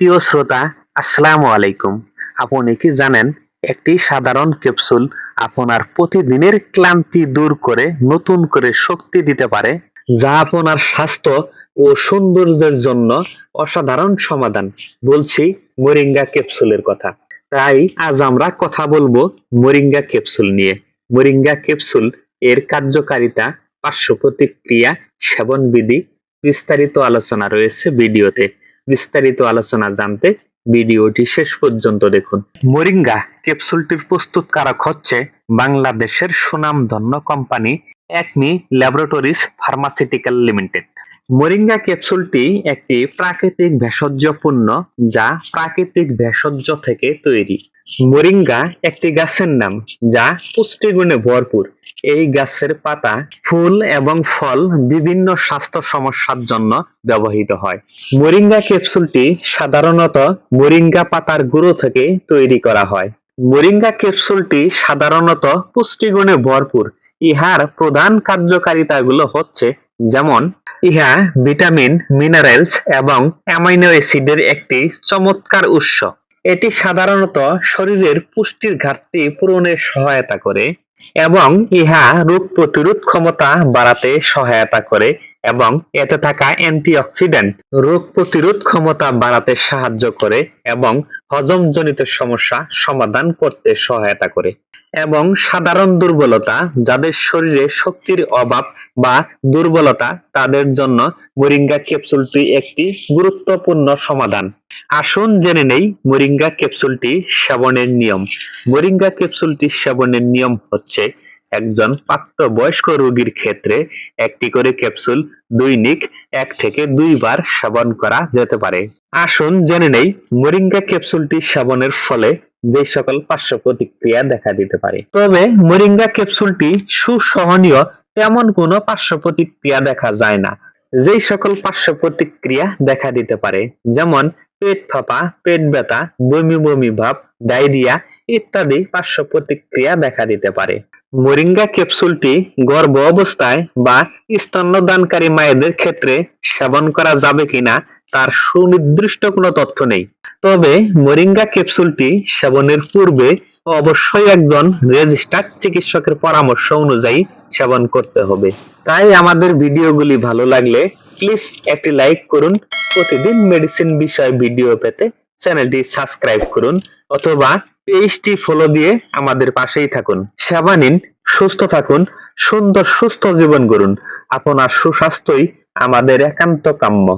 প্রিয় শ্রোতা, আসসালামু আলাইকুম। আপনি কি জানেন, একটি সাধারণ ক্যাপসুল আপনার প্রতিদিনের ক্লান্তি দূর করে নতুন করে শক্তি দিতে পারে, যা আপনার স্বাস্থ্য ও সৌন্দর্যের জন্য অসাধারণ সমাধান। বলছি, মোরিঙ্গা ক্যাপসুলের কথা। তাই আজ আমরা কথা বলব মোরিঙ্গা ক্যাপসুল নিয়ে। মোরিঙ্গা ক্যাপসুল এর কার্যকারিতা, পার্শ্ব প্রতিক্রিয়া সেবন বিধি বিস্তারিত আলোচনা রয়েছে ভিডিওতে। বিস্তারিত আলোচনা জানতে ভিডিওটি শেষ পর্যন্ত দেখুন। মোরিঙ্গা ক্যাপসুলটির প্রস্তুতকারক হচ্ছে বাংলাদেশের সুনামধন্য company Acme laboratories pharmaceutical limited. Moringa ক্যাপসুলটি একটি প্রাকৃতিক ভেষজ পণ্য যা প্রাকৃতিক ভেষজ থেকে তৈরি। মোরিঙ্গা একটি গাছের নাম, যা পুষ্টিগুণে ভরপুর। এই গাছের পাতা ফুল এবং ফল বিভিন্ন স্বাস্থ্য সমস্যার জন্য ব্যবহৃত হয়। মোরিঙ্গা ক্যাপসুলটি সাধারণত মোরিঙ্গা পাতার গুঁড়ো থেকে তৈরি করা হয়। মোরিঙ্গা ক্যাপসুলটি সাধারণত পুষ্টিগুণে ভরপুর। ইহার প্রধান কার্যকারিতাগুলো হচ্ছে, যেমন ইহা ভিটামিন, মিনারেলস এবং অ্যামাইনো অ্যাসিডের একটি চমৎকার উৎস। এটি সাধারণত শরীরের পুষ্টির ঘাটতি পূরণে সহায়তা করে এবং ইহা রোগ প্রতিরোধ ক্ষমতা বাড়াতে সহায়তা করে। এবং এতে থাকা অ্যান্টিঅক্সিডেন্ট রোগ প্রতিরোধ ক্ষমতা বাড়াতে সাহায্য করে এবং হজমজনিত সমস্যা সমাধান করতে সহায়তা করে। এবং সাধারণ দুর্বলতা যাদের শরীরে শক্তির অভাব বা দুর্বলতা, তাদের জন্য মোরিঙ্গা ক্যাপসুলটি একটি গুরুত্বপূর্ণ সমাধান। আসুন জেনে নেই মোরিঙ্গা ক্যাপসুলটি সেবনের নিয়ম। মোরিঙ্গা ক্যাপসুলটি সেবনের নিয়ম হচ্ছে একজন প্রাপ্তবয়স্ক রোগীর ক্ষেত্রে একটি করে ক্যাপসুল দৈনিক এক থেকে দুইবার সেবন করা যেতে পারে। আসুন জেনে নেই, মোরিঙ্গা ক্যাপসুলটি সেবনের ফলে যে সকল পার্শ্ব প্রতিক্রিয়া দেখা দিতে পারে। তবে মোরিঙ্গা ক্যাপসুলটি সুসহনীয় তেমন কোনো পার্শ্ব প্রতিক্রিয়া দেখা যায় না, যেই সকল পার্শ্ব প্রতিক্রিয়া দেখা দিতে পারে, যেমন পেট ফাঁপা, পেট ব্যথা, বমি বমি ভাব, ডায়রিয়া ইত্যাদি পার্শ্ব প্রতিক্রিয়া দেখা দিতে পারে। মোরিঙ্গা ক্যাপসুলটি গর্ভ অবস্থায় বা স্তন্যদানকারী মায়েদের ক্ষেত্রে সেবন করা যাবে কিনা তার সুনির্দিষ্ট কোনো তথ্য নেই। তবে মোরিঙ্গা ক্যাপসুলটি সেবনের পূর্বে অবশ্যই একজন রেজিস্টার্ড চিকিৎসকের পরামর্শ অনুযায়ী সেবন করতে হবে। তাই আমাদের ভিডিওগুলি ভালো লাগলে প্লিজ একটি লাইক করুন, প্রতিদিন মেডিসিন বিষয় ভিডিও পেতে চ্যানেলটি সাবস্ক্রাইব করুন, অথবা পেজটি ফলো দিয়ে আমাদের পাশেই থাকুন। সেবা নিন সুস্থ থাকুন, সুন্দর সুস্থ জীবন করুন আপনার সুস্বাস্থ্যই আমাদের একান্ত কাম্য।